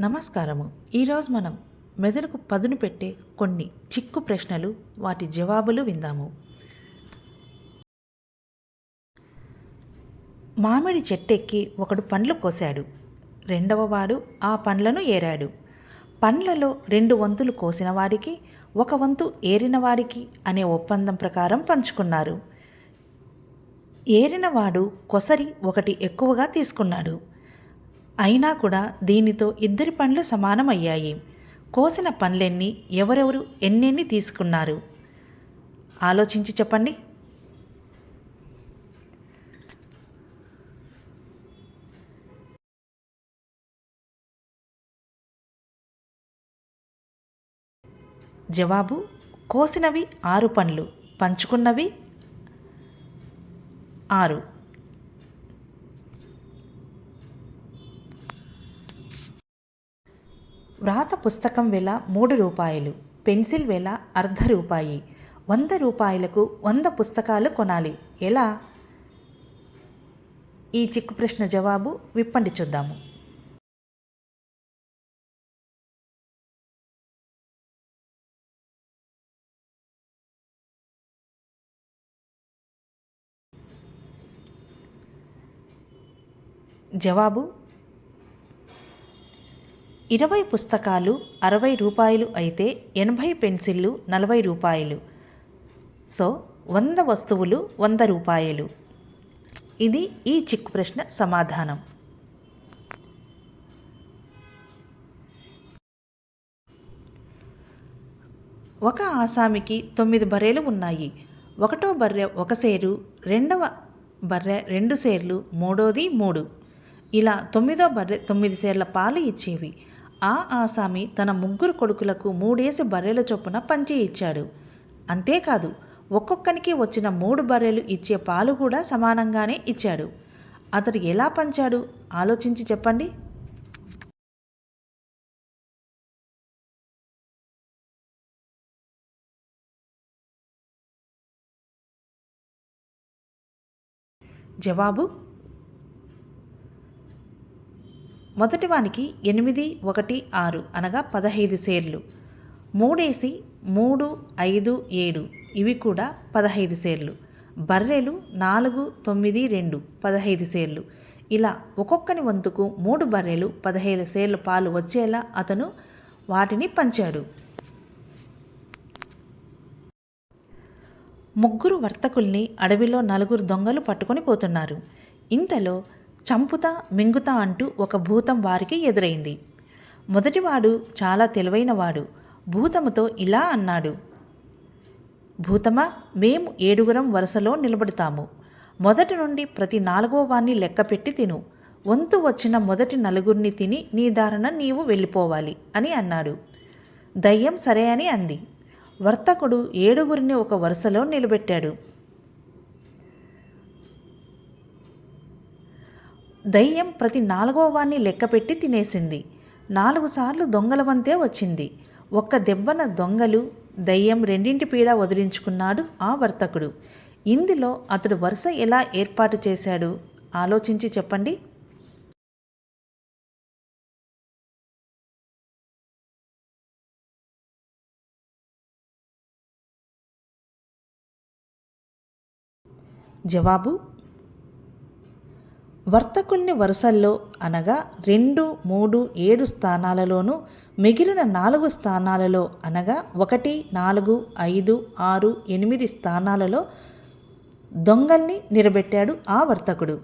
నమస్కారము. ఈరోజు మనం మెదడుకు పదును పెట్టే కొన్ని చిక్కు ప్రశ్నలు వాటి జవాబులు విందాము. మామిడి చెట్టెక్కి ఒకడు పండ్లు కోశాడు. రెండవ వాడు ఆ పండ్లను ఏరాడు. పండ్లలో రెండు వంతులు కోసిన వారికి ఒక వంతు ఏరిన వారికి అనే ఒప్పందం ప్రకారం పంచుకున్నారు. ఏరినవాడు కొసరి ఒకటి ఎక్కువగా తీసుకున్నాడు. అయినా కూడా దీనితో ఇద్దరి పండ్లు సమానమయ్యాయి. కోసిన పండ్లెన్ని ఎవరెవరు ఎన్నెన్ని తీసుకున్నారు? ఆలోచించి చెప్పండి. జవాబు కోసినవి ఆరు పండ్లు పంచుకున్నవి ఆరు. వ్రాత పుస్తకం వెల మూడు రూపాయలు పెన్సిల్ వెల అర్ధ రూపాయి. వంద రూపాయలకు వంద పుస్తకాలు కొనాలి. ఎలా? ఈ చిక్కు ప్రశ్న జవాబు విప్పండి చూద్దాము. జవాబు ఇరవై పుస్తకాలు అరవై రూపాయలు అయితే ఎనభై పెన్సిళ్ళు నలభై రూపాయలు. సో వంద వస్తువులు వంద రూపాయలు. ఇది ఈ చిక్కు ప్రశ్న సమాధానం. ఒక ఆసామికి తొమ్మిది బర్రెలు ఉన్నాయి. ఒకటో బర్రె ఒక సేరు రెండవ బర్రె రెండు సేర్లు మూడోది మూడు. ఇలా తొమ్మిదో బర్రె తొమ్మిది సేర్ల పాలు ఇచ్చేవి. ఆ ఆసామి తన ముగ్గురు కొడుకులకు మూడేసి బర్రెల చొప్పున పంచి ఇచ్చాడు. అంతేకాదు ఒక్కొక్కనికి వచ్చిన మూడు బర్రెలు ఇచ్చే పాలు కూడా సమానంగానే ఇచ్చాడు. అతడు ఎలా పంచాడు? ఆలోచించి చెప్పండి. జవాబు మొదటివానికి ఎనిమిది ఒకటి ఆరు అనగా పదహైదు సేర్లు. మూడేసి మూడు ఐదు ఏడు ఇవి కూడా పదహైదు సేర్లు. బర్రెలు నాలుగు తొమ్మిది రెండు పదహైదు సేర్లు. ఇలా ఒక్కొక్కని వంతుకు మూడు బర్రెలు పదహైదు సేర్లు పాలు వచ్చేలా అతను వాటిని పంచాడు. ముగ్గురు వర్తకుల్ని అడవిలో నలుగురు దొంగలు పట్టుకొని పోతున్నారు. ఇంతలో చంపుతా మింగుతా అంటూ ఒక భూతం వారికి ఎదురైంది. మొదటివాడు చాలా తెలివైనవాడు. భూతముతో ఇలా అన్నాడు. భూతమా మేము ఏడుగురం వరుసలో నిలబడతాము. మొదటి నుండి ప్రతి నాలుగో వాణ్ణి లెక్కపెట్టి తిను. వంతు వచ్చిన మొదటి నలుగురిని తిని నీ దారణ నీవు వెళ్ళిపోవాలి అని అన్నాడు. దయ్యం సరే అని అంది. వర్తకుడు ఏడుగురిని ఒక వరుసలో నిలబెట్టాడు. దయ్యం ప్రతి నాలుగో వాణ్ణి లెక్కపెట్టి తినేసింది. నాలుగు సార్లు దొంగల వంతే వచ్చింది. ఒక్క దెబ్బన దొంగలు దయ్యం రెండింటి పీడ వదిలించుకున్నాడు ఆ వర్తకుడు. ఇందులో అతడు వరుస ఎలా ఏర్పాటు చేశాడు? ఆలోచించి చెప్పండి. జవాబు వర్తకుల్ని వరుసల్లో అనగా రెండు మూడు ఏడు స్థానాలలోనూ మిగిలిన నాలుగు స్థానాలలో అనగా ఒకటి నాలుగు ఐదు ఆరు ఎనిమిది స్థానాలలో దొంగల్ని నిలబెట్టాడు ఆ వర్తకుడు.